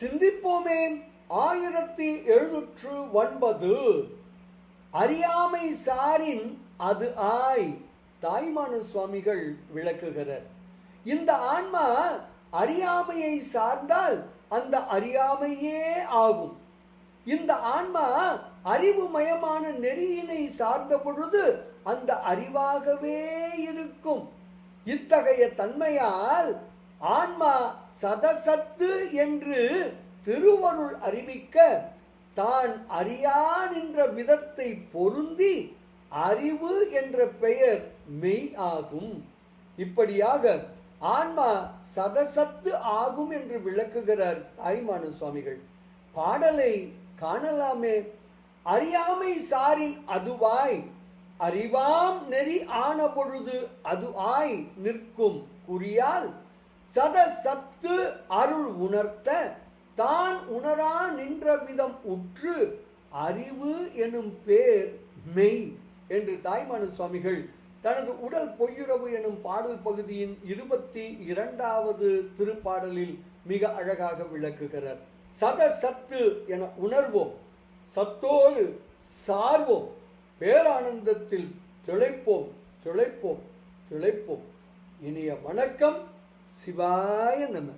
சிந்திப்போமே. ஆயிரத்தி எழுநூற்று ஒன்பது. அறியாமை சாரின் அது ஆய் தாய்மான சுவாமிகள் விளக்குகிறார். இந்த ஆன்மா அறியாமையை சார்ந்தால் அந்த அறியாமையே ஆகும். இந்த ஆன்மா அறிவுமயமான நெறியினை சார்ந்த பொழுது அந்த அறிவாகவே இருக்கும். இத்தகைய தன்மையால் ஆன்மா சதசத்து என்று திருவருள் அறிவிக்க தான் அறியான் என்ற விதத்தை பொருந்தி அறிவு என்ற பெயர் மெய் ஆகும். இப்படியாக ஆன்மா சதசத்து ஆகும் என்று விளக்குகிறார் தாய்மான சுவாமிகள். பாடலை காணலாமே. அறியாமை சாரின் அதுவாய் அறிவாம் நெறி ஆன பொழுது அது ஆய் நிற்கும் குறியால் சத சத்து அருள் உணர்த்த தான் உணரா நின்ற விதம் உற்று அறிவு எனும் பேர் மெய் என்று தாய்மானு சுவாமிகள் தனது உடல் பொய்யுறவு எனும் பாடல் பகுதியின் இருபத்தி இரண்டாவது திருப்பாடலில் மிக அழகாக விளக்குகிறார். சத சத்து என உணர்வோம் சத்தோடு சார்வோம் பேரானந்தத்தில் திளைப்போம் திளைப்போம் திளைப்போம். இனிய வணக்கம். சிவாய நம்ம